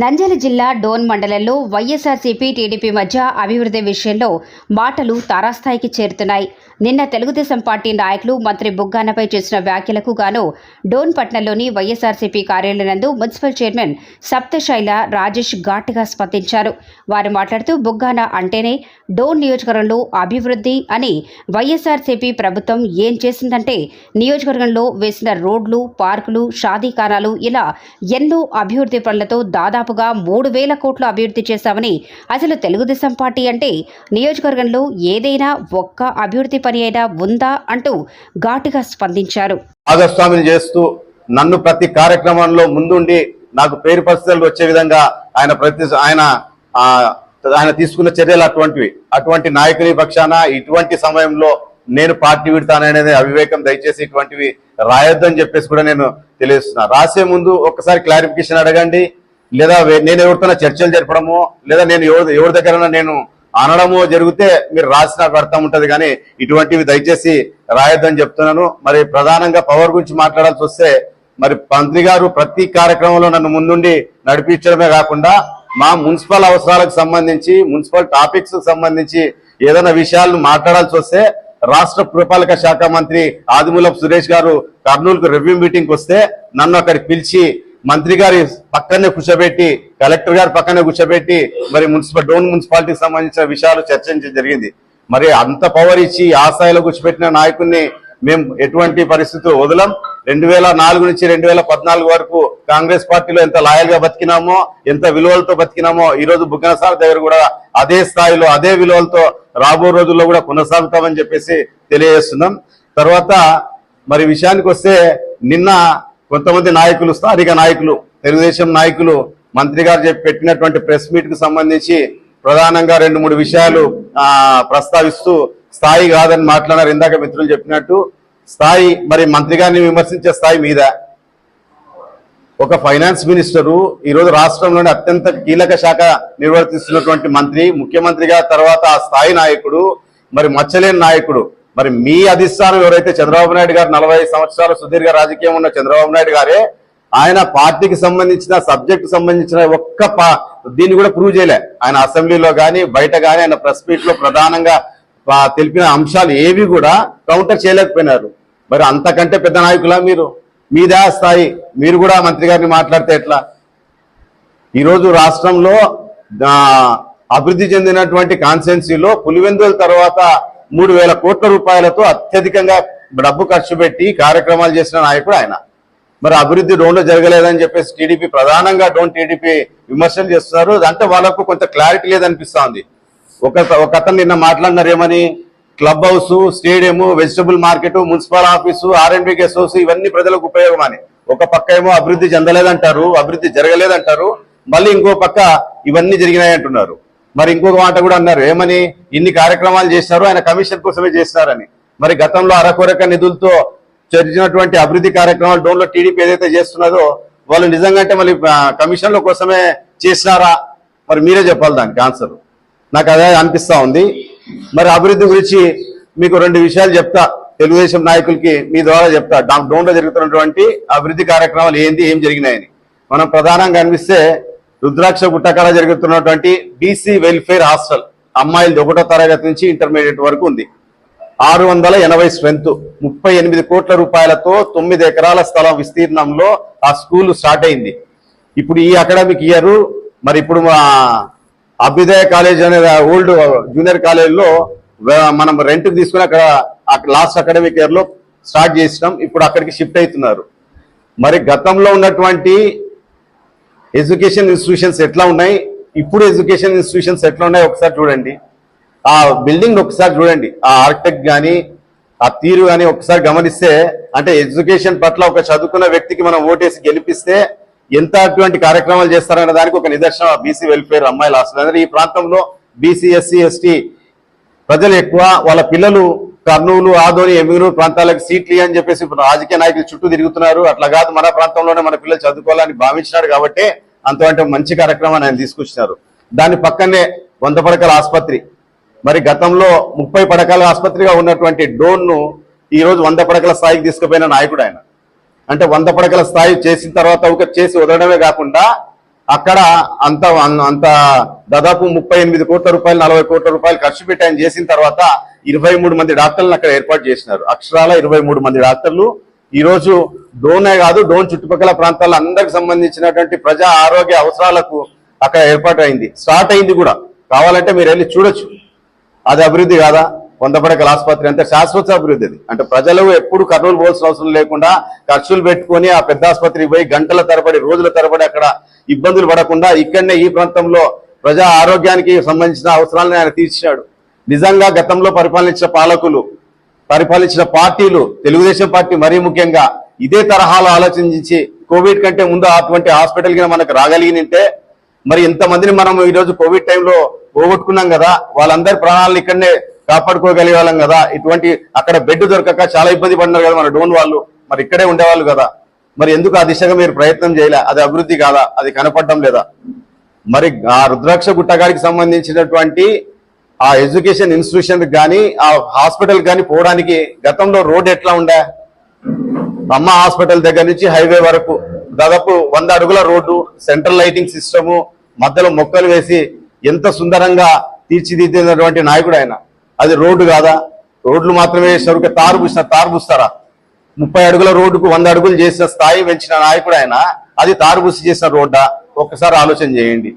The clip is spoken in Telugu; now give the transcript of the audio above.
నంద్యాల జిల్లా డోన్ మండలంలో వైఎస్ఆర్సీపీ టీడీపీ మధ్య అభివృద్ధి విషయంలో మాటలు తారాస్థాయికి చేరుతున్నాయి. నిన్న తెలుగుదేశం పార్టీ నాయకులు మంత్రి బుగ్గానపై చేసిన వ్యాఖ్యలకు గాను డోన్ పట్నంలోని వైఎస్ఆర్సీపీ కార్యాలయనందు మున్సిపల్ చైర్మన్ సప్తశైల రాజేష్ ఘాటుగా స్పందించారు. వారు మాట్లాడుతూ బుగ్గాన అంటేనే డోన్ నియోజకవర్గంలో అభివృద్ధి అని వైఎస్ఆర్సీపీ ప్రభుత్వం ఏం చేసిందంటే నియోజకవర్గంలో వేసిన రోడ్లు పార్కులు షాదీఖానాలు ఇలా ఎన్నో అభివృద్ధి పనులతో దాదాపు దాదాపుగా మూడు వేల కోట్లు అభివృద్ధి చేశామని అసలు తెలుగుదేశం పార్టీ అంటే నియోజకవర్గంలో ఏదైనా ఒక్క అభివృద్ధి పని అయినా ఉందా అంటూ ఘాటుగా స్పందించారు. భాగస్వామిని చేస్తూ నన్ను ప్రతి కార్యక్రమంలో ముందుండి నాకు పేరు పరిస్థితులు వచ్చే విధంగా ఆయన ప్రతి ఆయన ఆయన తీసుకున్న చర్యలు అటువంటివి. అటువంటి నాయకుని పక్షాన ఇటువంటి సమయంలో నేను పార్టీ విడతాననేది అవివేకం దయచేసి ఇటువంటివి రాయొద్దని చెప్పేసి కూడా నేను తెలియజేస్తున్నా. రాసే ముందు ఒకసారి క్లారిఫికేషన్ అడగండి. లేదా నేను ఎవరితోనో చర్చలు జరపడమో లేదా నేను ఎవరి ఎవరి దగ్గర నేను అనడము జరిగితే మీరు రాసిన నాకు అర్థం ఉంటది కానీ ఇటువంటివి దయచేసి రాయొద్దని చెప్తున్నాను. మరి ప్రధానంగా పవర్ గురించి మాట్లాడాల్సి వస్తే మరి మంత్రి గారు ప్రతి కార్యక్రమంలో నన్ను ముందుండి నడిపించడమే కాకుండా మా మున్సిపల్ అవసరాలకు సంబంధించి మున్సిపల్ టాపిక్స్ సంబంధించి ఏదైనా విషయాలను మాట్లాడాల్సి వస్తే రాష్ట్ర పురపాలక శాఖ మంత్రి ఆదిమూలపు సురేష్ గారు కర్నూలుకు రివ్యూ మీటింగ్ వస్తే నన్ను అక్కడికి పిలిచి మంత్రి గారి పక్కనే కూర్చోబెట్టి కలెక్టర్ గారి పక్కనే కూర్చోబెట్టి మరి మున్సిపల్ డోన్ మున్సిపాలిటీకి సంబంధించిన విషయాలు చర్చించడం జరిగింది. మరి అంత పవర్ ఇచ్చి ఆ స్థాయిలో కూర్చోబెట్టిన నాయకుడిని మేము ఎటువంటి పరిస్థితులు వదలం. రెండు వేల నాలుగు నుంచి రెండు వేల పద్నాలుగు వరకు కాంగ్రెస్ పార్టీలో ఎంత లాయల్గా బతికినామో ఎంత విలువలతో బతికినామో ఈ రోజు బుగ్గన సార్ దగ్గర కూడా అదే స్థాయిలో అదే విలువలతో రాబో రోజుల్లో కూడా కొనసాగుతామని చెప్పేసి తెలియజేస్తున్నాం. తర్వాత మరి విషయానికి వస్తే నిన్న కొంతమంది నాయకులు స్థానిక నాయకులు తెలుగుదేశం నాయకులు మంత్రి గారు చెప్పి పెట్టినటువంటి ప్రెస్ మీట్కు సంబంధించి ప్రధానంగా రెండు మూడు విషయాలు ఆ ప్రస్తావిస్తూ స్థాయి కాదని మాట్లాడారు. ఇందాక మిత్రులు చెప్పినట్టు స్థాయి మరి మంత్రి గారిని విమర్శించే స్థాయి మీద. ఒక ఫైనాన్స్ మినిస్టరు ఈరోజు రాష్ట్రంలోని అత్యంత కీలక శాఖ నిర్వర్తిస్తున్నటువంటి మంత్రి ముఖ్యమంత్రిగా తర్వాత ఆ స్థాయి నాయకుడు మరి మచ్చలేని నాయకుడు మరి మీ అధిష్టానం ఎవరైతే చంద్రబాబు నాయుడు గారు నలభై సంవత్సరాలు సుదీర్ఘ రాజకీయం ఉన్న చంద్రబాబు నాయుడు గారే ఆయన పార్టీకి సంబంధించిన సబ్జెక్ట్ సంబంధించిన ఒక్క దీన్ని కూడా ప్రూవ్ చేయలే. ఆయన అసెంబ్లీలో కానీ బయట కానీ ఆయన ప్రెస్ మీట్లో ప్రధానంగా తెలిపిన అంశాలు ఏవి కూడా కౌంటర్ చేయలేకపోయినారు. మరి అంతకంటే పెద్ద నాయకులా మీరు? మీదే స్థాయి మీరు కూడా మంత్రి గారిని మాట్లాడితే ఎట్లా? ఈరోజు రాష్ట్రంలో అభివృద్ధి చెందినటువంటి కాన్స్టిట్యున్సీలో పులివెందుల తర్వాత మూడు వేల కోట్ల రూపాయలతో అత్యధికంగా డబ్బు ఖర్చు పెట్టి కార్యక్రమాలు చేసిన నాయకుడు ఆయన. మరి అభివృద్ధి డోన్లో జరగలేదని చెప్పేసి టీడీపీ ప్రధానంగా డోన్ టీడీపీ విమర్శలు చేస్తున్నారు. అంటే వాళ్ళకు కొంత క్లారిటీ లేదనిపిస్తా ఉంది ఒక ఒక అతను నిన్న మాట్లాడినారేమని club house stadium vegetable market municipal office R and B guest house ఇవన్నీ ప్రజలకు ఉపయోగం అని ఒక పక్క ఏమో అభివృద్ధి చెందలేదంటారు అభివృద్ధి జరగలేదంటారు. మళ్ళీ ఇంకో పక్క ఇవన్నీ జరిగినాయి అంటున్నారు. మరి ఇంకొక మాట కూడా అన్నారు ఏమని? ఇన్ని కార్యక్రమాలు చేసినారు ఆయన కమిషన్ కోసమే చేసినారని. మరి గతంలో అరకొరక నిధులతో జరిగినటువంటి అభివృద్ధి కార్యక్రమాలు డోన్లో టీడీపీ ఏదైతే చేస్తున్నదో వాళ్ళు నిజంగా అంటే మళ్ళీ కమిషన్ల కోసమే చేసినారా? మరి మీరే చెప్పాలి దానికి ఆన్సర్. నాకు అదే అనిపిస్తా ఉంది. మరి అభివృద్ధి గురించి మీకు రెండు విషయాలు చెప్తా. తెలుగుదేశం నాయకులకి మీ ద్వారా చెప్తా. డౌన్లో జరుగుతున్నటువంటి అభివృద్ధి కార్యక్రమాలు ఏంది ఏం జరిగినాయని. మనం ప్రధానంగా అనిపిస్తే రుద్రాక్ష గుట్టకాడ జరుగుతున్నటువంటి బీసీ వెల్ఫేర్ హాస్టల్ అమ్మాయిలది ఒకటో తరగతి నుంచి ఇంటర్మీడియట్ వరకు ఉంది. ఆరు వందల ఎనభై స్ట్రెంత్ ముప్పై ఎనిమిది కోట్ల రూపాయలతో తొమ్మిది ఎకరాల స్థలం విస్తీర్ణంలో ఆ స్కూల్ స్టార్ట్ అయింది. ఇప్పుడు ఈ అకాడమిక్ ఇయర్ మరి ఇప్పుడు మా అభ్యుదయ కాలేజ్ అనే ఓల్డ్ జూనియర్ కాలేజ్లో మనం రెంట్ తీసుకుని అక్కడ లాస్ట్ అకాడమిక్ ఇయర్లో స్టార్ట్ చేసినాం. ఇప్పుడు అక్కడికి షిఫ్ట్ అవుతున్నారు. మరి గతంలో ఉన్నటువంటి ఎడ్యుకేషన్ ఇన్స్టిట్యూషన్స్ ఎట్లా ఉన్నాయి? ఇప్పుడు ఎడ్యుకేషన్ ఇన్స్టిట్యూషన్స్ ఎట్లా ఉన్నాయి? ఒకసారి చూడండి. ఆ బిల్డింగ్ ఒకసారి చూడండి. ఆ ఆర్కిటెక్ట్ కానీ ఆ తీరు కానీ ఒకసారి గమనిస్తే అంటే ఎడ్యుకేషన్ పట్ల ఒక చదువుకున్న వ్యక్తికి మనం ఓటేసి గెలిపిస్తే ఎంత అటువంటి కార్యక్రమాలు చేస్తారనే దానికి ఒక నిదర్శనం బీసీ వెల్ఫేర్ అమ్మాయిల హాస్టల్ ఈ ప్రాంతంలో బీసీ ఎస్సీ ఎస్టీ ప్రజలు ఎక్కువ వాళ్ళ పిల్లలు కర్నూలు ఆదోని ఎమ్మిగనూరు ప్రాంతాలకు సీట్లు అని చెప్పేసి ఇప్పుడు రాజకీయ నాయకులు చుట్టూ తిరుగుతున్నారు. అట్లా కాదు మన ప్రాంతంలోనే మన పిల్లలు చదువుకోవాలని భావించినారు కాబట్టి అంతవంటి మంచి కార్యక్రమాన్ని ఆయన తీసుకొచ్చినారు. దాని పక్కనే వంద పడకల ఆసుపత్రి. మరి గతంలో ముప్పై పడకల ఆసుపత్రిగా ఉన్నటువంటి డోన్ను ఈ రోజు వంద పడకల స్థాయికి తీసుకుపోయిన నాయకుడు ఆయన. అంటే వంద పడకల స్థాయి చేసిన తర్వాత ఒక చేసి వదలడమే కాకుండా అక్కడ అంత అంత దాదాపు ముప్పై ఎనిమిది కోట్ల రూపాయలు నలభై కోట్ల రూపాయలు ఖర్చు పెట్టి ఆయన చేసిన తర్వాత ఇరవై మూడు మంది డాక్టర్లను అక్కడ ఏర్పాటు చేసినారు. అక్షరాల ఇరవై మూడు మంది డాక్టర్లు. ఈరోజు డోనే కాదు డోన్ చుట్టుపక్కల ప్రాంతాల అందరికి సంబంధించినటువంటి ప్రజా ఆరోగ్య అవసరాలకు అక్కడ ఏర్పాటు అయింది స్టార్ట్ అయింది కూడా. కావాలంటే మీరు వెళ్ళి చూడొచ్చు. అది అభివృద్ధి కాదా? కొండపడకల ఆసుపత్రి అంతా శాశ్వత అభివృద్ధి అది అంటే ప్రజలు ఎప్పుడు కర్నూలు పోవాల్సిన అవసరం లేకుండా ఖర్చులు పెట్టుకొని ఆ పెద్ద ఆసుపత్రికి పోయి గంటల తరబడి రోజుల తరబడి అక్కడ ఇబ్బందులు పడకుండా ఇక్కడనే ఈ ప్రాంతంలో ప్రజా ఆరోగ్యానికి సంబంధించిన అవసరాలను ఆయన తీర్చాడు నిజంగా గతంలో పరిపాలించిన పాలకులు పరిపాలించిన పార్టీలు తెలుగుదేశం పార్టీ మరీ ముఖ్యంగా ఇదే తరహాలో ఆలోచించి కోవిడ్ కంటే ముందు అటువంటి హాస్పిటల్కి మనకు రాగలిగినంటే మరి ఇంతమందిని మనం ఈరోజు కోవిడ్ టైంలో పోగొట్టుకున్నాం కదా వాళ్ళందరి ప్రాణాలను ఇక్కడనే కాపాడుకోగలిగే వాళ్ళం కదా. ఇటువంటి అక్కడ బెడ్ దొరకక చాలా ఇబ్బంది పడినారు కదా మన డోన్ వాళ్ళు. మరి ఇక్కడే ఉండేవాళ్ళు కదా. మరి ఎందుకు ఆ దిశగా మీరు ప్రయత్నం చేయలే? అది అభివృద్ధి కాదా? అది కనపడడం లేదా? మరి ఆ రుద్రాక్ష గుట్టగాడికి సంబంధించినటువంటి ఆ ఎడ్యుకేషన్ ఇన్స్టిట్యూషన్ కానీ ఆ హాస్పిటల్ కానీ పోవడానికి గతంలో రోడ్ ఎట్లా ఉండే? అమ్మ హాస్పిటల్ దగ్గర నుంచి హైవే వరకు దాదాపు వంద అడుగుల రోడ్డు సెంట్రల్ లైటింగ్ సిస్టము మధ్యలో మొక్కలు వేసి ఎంత సుందరంగా తీర్చిదిద్దినటువంటి నాయకుడు ఆయన. అది రోడ్డు కాదా? రోడ్లు మాత్రమే వేసినారు తారు పూసిన తారు పూస్తారా? ముప్పై అడుగుల రోడ్డుకు వంద అడుగులు చేసిన స్థాయి పెంచిన నాయకుడు ఆయన. అది తారు పూసి చేసిన రోడ్డా? ఒక్కసారి ఆలోచన చేయండి.